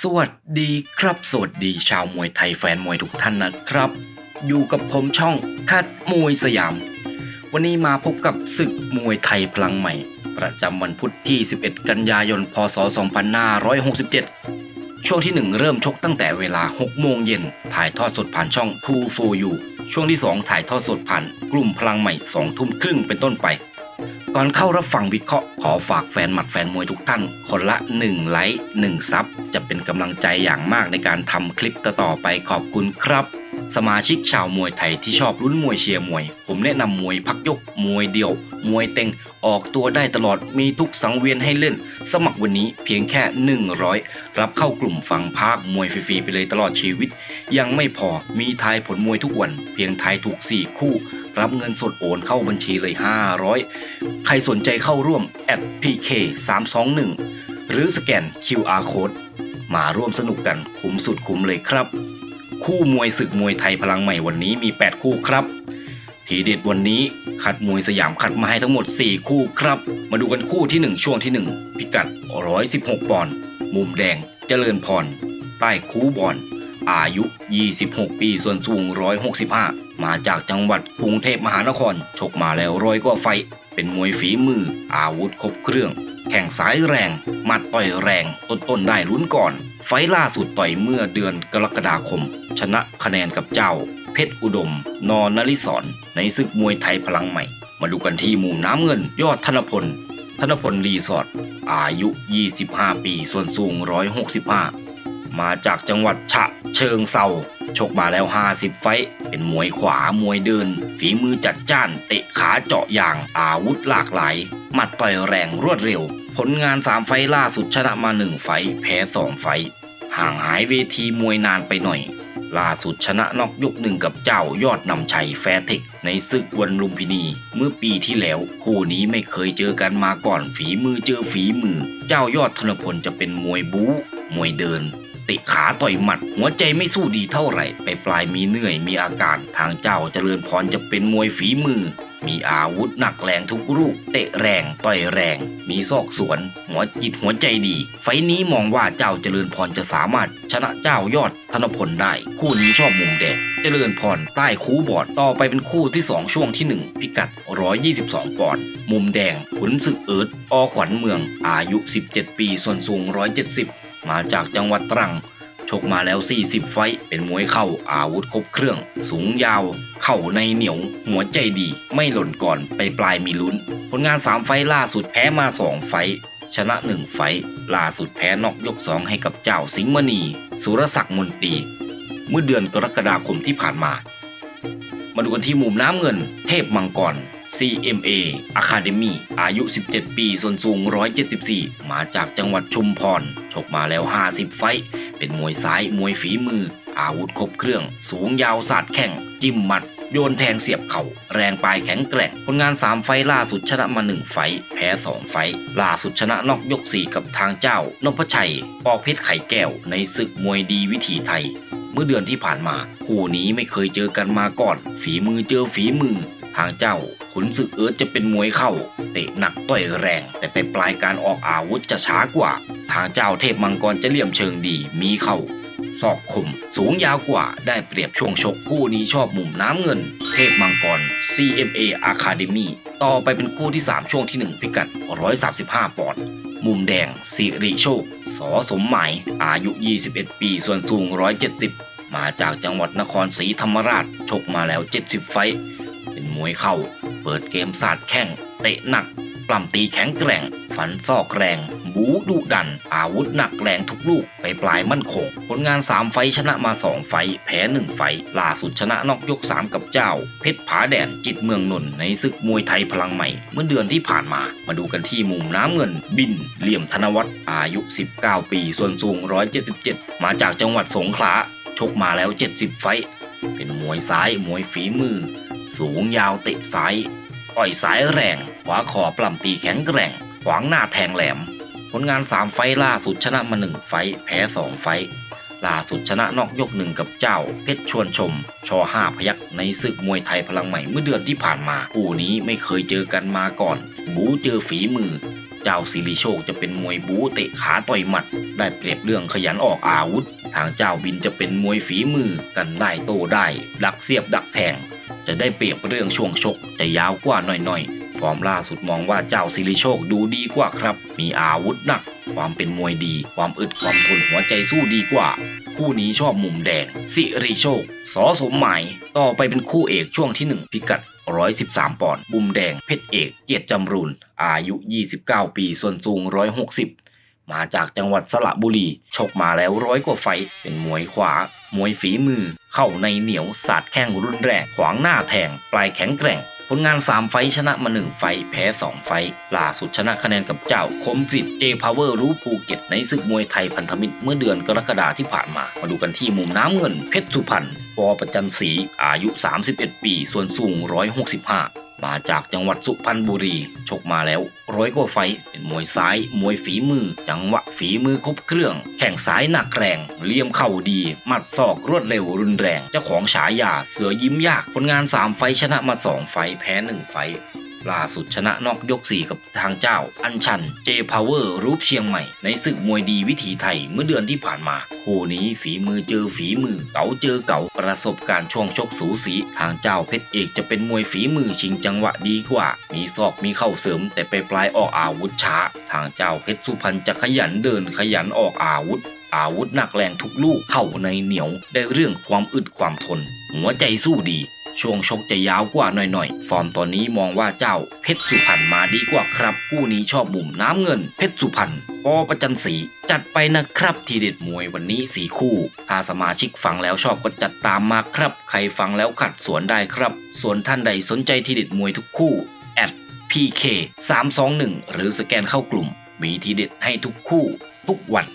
สวัสดีครับ สวัสดีชาวมวยไทยแฟนมวยทุกท่านนะครับ อยู่กับผมช่องคัดมวยสยาม วันนี้มาพบกับศึกมวยไทยพลังใหม่ ประจำวันพุธที่ 11 กันยายน พศ 2567 ช่วงที่ 1 เริ่มชกตั้งแต่เวลา 6 โมงเย็น ถ่ายทอดสดผ่านช่อง2 for you ช่วงที่ 2 ถ่ายทอดสดผ่านกลุ่มพลังใหม่ 2 ทุ่มครึ่งเป็นต้นไป ก่อนเข้ารับฟังวิเคราะห์ขอฝากแฟนหมัดแฟนมวยทุกท่าน คนละ 1 ไลค์1ซับจะเป็นกำลังใจอย่างมากในการทำคลิปต่อไปขอบคุณครับ สมาชิกชาวมวยไทยที่ชอบลุ้นมวยเชียร์มวย ผมแนะนำมวยพักยก มวยเดี่ยว มวยเต็ง ออกตัวได้ตลอดมีทุกสังเวียนให้เล่น สมัครวันนี้เพียงแค่ 100 รับเข้ากลุ่มฟังภาคมวยฟรีๆไปเลยตลอดชีวิต ยังไม่พอมีทายผลมวยทุกวัน เพียงทายถูก 4 คู่ รับเงินสดโอนเข้าบัญชีเลย 500 ใครสนใจเข้าร่วม @pk 321 หรือสแกน QR code มาร่วมสนุกกันคุ้มสุดคุ้มเลยครับ คู่มวยศึกมวยไทยพลังใหม่วันนี้มี 8 คู่ครับ ทีเด็ดวันนี้คัดมวยสยามคัดมาให้ทั้งหมด 4 คู่ครับ มาดูกันคู่ที่ 1 ช่วงที่ 1 พิกัด 116 ปอนด์มุมแดง เจริญพร ใต้คูบอล อายุ 26 ปี ส่วนสูง 165 มาจากจังหวัดกรุงเทพมหานคร ชกมาแล้วร้อยกว่าไฟ เป็นมวยฝีมือ อาวุธครบเครื่อง แข่งสายแรง มัดต่อยแรง ต้นๆได้ลุ้นก่อน ไฟล่าสุดต่อยเมื่อเดือนกรกฎาคม ชนะคะแนนกับเจ้า เพชรอุดม นอนนริศรในศึกมวยไทยพลังใหม่ มาดูกันที่มุมน้ำเงิน ยอดธนพล ธนพลรีสอร์ทอายุ 25 ปี ส่วนสูง 165 มาจากจังหวัดฉะเชิงเซาชกมาแล้ว 50 ไฟ เป็นมวยขวามวยเดิน ฝีมือจัดจ้าน เตะขาเจาะยาง อาวุธหลากหลายหมัดต่อยแรงรวดเร็ว ผลงาน 3 ไฟล่าสุดชนะมา 1 ไฟ แพ้ 2 ไฟ ห่างหายเวทีมวยนานไปหน่อย ล่าสุดชนะนอกยกหนึ่งกับเจ้ายอดนำชัยแฟร์เทคในศึกวันลุมพินี เมื่อปีที่แล้ว คู่นี้ไม่เคยเจอกันมาก่อนฝีมือเจอฝีมือ เจ้ายอดธนพลจะเป็นมวยบู๊มวยเดิน เตะขาต่อยหมัด หัวใจไม่สู้ดีเท่าไหร่ ไปปลายมีเหนื่อยมีอาการทางเจ้าเจริญพรจะเป็นมวยฝีมือ มีอาวุธหนักแรงทุกรูปเตะแรงต่อยแรง มีซอกสวน หัวจิตหัวใจดี ไฟนี้มองว่าเจ้าเจริญพรจะสามารถ ชนะเจ้ายอดธนพลได้ คู่นี้ชอบมุมแดงเจริญพรใต้คูบอดต่อไปเป็นคู่ที่ 2 ช่วงที่ 1 พิกัด 122 ปอนด์มุมแดงขุนศึกเอิร์ดอขวัญเมือง อายุ 17 ปีส่วนสูง 170 มาจากจังหวัดตรัง ชกมาแล้ว 40 ไฟเป็นมวยเข่าอาวุธครบเครื่อง สูงยาว เข่าในเหนียว หัวใจดี ไม่หล่นก่อนไปปลายมีลุ้น ผลงาน 3 ไฟล่าสุดแพ้มา 2 ไฟชนะ 1 ไฟล่าสุดแพ้นอกยก 2 ให้กับเจ้าสิงห์มณี สุรศักดิ์มนตรี เมื่อเดือนกรกฎาคมที่ผ่านมา มาดูกันที่มุมน้ำเงิน เทพมังกร CMA Academy อายุ 17 ปี ส่วนสูง 174 มาจากจังหวัดชุมพร ชกมาแล้ว 50 ไฟ เป็นมวยซ้ายมวยฝีมือ อาวุธครบเครื่อง สูงยาวสาดแข่ง จิ้มหมัด โยนแทงเสียบเข่า แรงปลายแข็งแกร่ง ผลงาน 3 ไฟล่าสุดชนะมา 1 ไฟ แพ้ 2 ไฟ ล่าสุดชนะนอกยก 4 กับทางเจ้านพชัยปอกเพชรไข่แก้ว ในศึกมวยดีวิถีไทย เมื่อเดือนที่ผ่านมา คู่นี้ไม่เคยเจอกันมาก่อน ฝีมือเจอฝีมือ ทางเจ้าขุนศึกเอิร์ธจะเป็นมวยเข่าเตะหนักต่อยแรง แต่ไปปลายการออกอาวุธจะช้ากว่า ทางเจ้าเทพมังกรจะเหลี่ยมเชิงดีมีเข่าศอกคมสูงยาวกว่าได้เปรียบช่วงชกคู่นี้ชอบมุมน้ำเงิน เทพมังกร CMA Academy ต่อไปเป็นคู่ที่ 3 ช่วงที่ 1 พิกัด 135 ปอนด์มุมแดงสิริโชค สอสมหมาย อายุ 21 ปี ส่วนสูง 170 มาจากจังหวัดนครศรีธรรมราช ชกมาแล้ว 70 ไฟ วยเข่า เปิดเกมสาดแข้งเตะหนัก ปล้ำตีแข็งแกร่ง ฝันซอกแรง บูดุดัน อาวุธหนักแรงทุกลูก ไปปลายมั่นคง ผลงาน 3 ไฟชนะมา 2 ไฟ แพ้ 1 ไฟ ล่าสุดชนะนอกยก 3 กับเจ้า เพชรผาแดนจิตเมืองนนท์ในศึกมวยไทยพลังใหม่ เมื่อเดือนที่ผ่านมา มาดูกันที่มุมน้ำเงิน บิน เหลี่ยมธนวัฒน์อายุ 19 ปี ส่วนสูง 177 มาจากจังหวัดสงขลาชกมาแล้ว 70 ไฟเป็นมวยซ้ายมวยฝีมือ สูงยาวเตะซ้ายต่อยสายแรงขวาขอปล้ำตีแข็งแกร่ง ขวางหน้าแทงแหลม ผลงาน 3 ไฟล่าสุดชนะมา 1 ไฟ แพ้ 2 ไฟ ล่าสุดชนะนอกยกหนึ่งกับเจ้า เพชรชวนชมชอห้าพยักในศึกมวยไทยพลังใหม่เมื่อเดือนที่ผ่านมาคู่นี้ไม่เคยเจอกันมาก่อน บูเจอฝีมือ เจ้าสิริโชคจะเป็นมวยบูเตะขาต่อยหมัด ได้เปรียบเรื่องขยันออกอาวุธ ทางเจ้าบินจะเป็นมวยฝีมือกันได้โตได้ดักเสียบดักแทง จะได้เปรียบเรื่องช่วงชกจะยาวกว่าหน่อยๆ ฟอร์มล่าสุดมองว่าเจ้าสิริโชคดูดีกว่าครับ มีอาวุธหนัก ความเป็นมวยดี ความอึดความทนหัวใจสู้ดีกว่า คู่นี้ชอบมุมแดง สิริโชค สอสมหมาย ต่อไปเป็นคู่เอกช่วงที่ 1 พิกัด 113 ปอนด์มุมแดงเพชรเอก เกียรติจำรูนอายุ 29 ปีส่วนสูง 160 มาจากจังหวัดสระบุรี ชกมาแล้วร้อยกว่าไฟ เป็นมวยขวา มวยฝีมือ เข้าในเหนียวสาดแข้งรุนแรง ขวางหน้าแทง ปลายแข็งแกร่ง ผลงาน 3 ไฟชนะมา 1 ไฟ แพ้ 2 ไฟ ล่าสุดชนะคะแนนกับเจ้า คมกริดเจพาวเวอร์รู้ภูเก็ตในศึกมวยไทยพันธมิตรเมื่อเดือนกรกฎาที่ผ่านมา มาดูกันที่มุมน้ำเงิน เพชรสุพรรณปอประจันศรีอายุ 31 ปี ส่วนสูง 165 มาจากจังหวัดสุพรรณบุรี ชกมาแล้วร้อยกว่าไฟเป็นมวยซ้าย มวยฝีมือ จังหวะฝีมือครบเครื่อง แข่งซ้ายหนักแรงเลี่ยมเข่าดีหมัดศอกรวดเร็วรุนแรง เจ้าของฉายาเสือยิ้มยาก ผลงาน 3 ไฟชนะมา 2 ไฟแพ้ 1 ไฟ ล่าสุดชนะนอกยก 4 กับทางเจ้า อัญชัน เจพาวเวอร์รูปเชียงใหม่ ในศึกมวยดีวิถีไทยเมื่อเดือนที่ผ่านมาคู่นี้ฝีมือเจอฝีมือ เก๋าเจอเก๋าประสบการณ์ช่วงชกสูสี ทางเจ้าเพชรเอกจะเป็นมวยฝีมือชิงจังหวะดีกว่า มีศอกมีเข้าเสริม แต่ไปปลายออกอาวุธช้า ทางเจ้าเพชรสุพรรณจะขยันเดินขยันออกอาวุธอาวุธหนักแรงทุกลูกเข้าในเหนียว ได้เรื่องความอึดความทน หัวใจสู้ดี ช่วงชกจะยาวกว่าหน่อยๆ ฟอร์มตอนนี้มองว่าเจ้าเพชรสุพรรณมาดีกว่าครับคู่นี้ชอบมุมน้ำเงิน เพชรสุพรรณปอประจันศรีจัดไปนะครับทีเด็ดมวยวันนี้สีคู่ถ้าสมาชิกฟังแล้วชอบก็จัดตามมาครับ ใครฟังแล้วขัดสวนได้ครับ ส่วนท่านใดสนใจทีเด็ดมวยทุกคู่แอด PK 321หรือสแกนเข้ากลุ่ม มีทีเด็ดให้ทุกคู่ ทุกวัน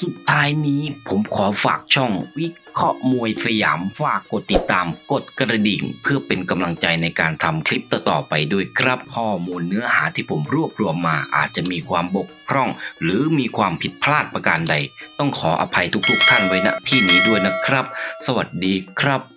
สุดท้ายนี้ผมขอฝากช่องวิ เคาะมวยสยามฝากกดติดตามกดกระดิ่ง เพื่อเป็นกำลังใจในการทำคลิปต่อๆไปด้วยครับข้อมูลเนื้อหาที่ผมรวบรวมมาอาจจะมีความบกพร่อง หรือมีความผิดพลาดประการใด ต้องขออภัยทุกๆ ท่านไว้ณที่นี้ด้วยนะครับ สวัสดีครับ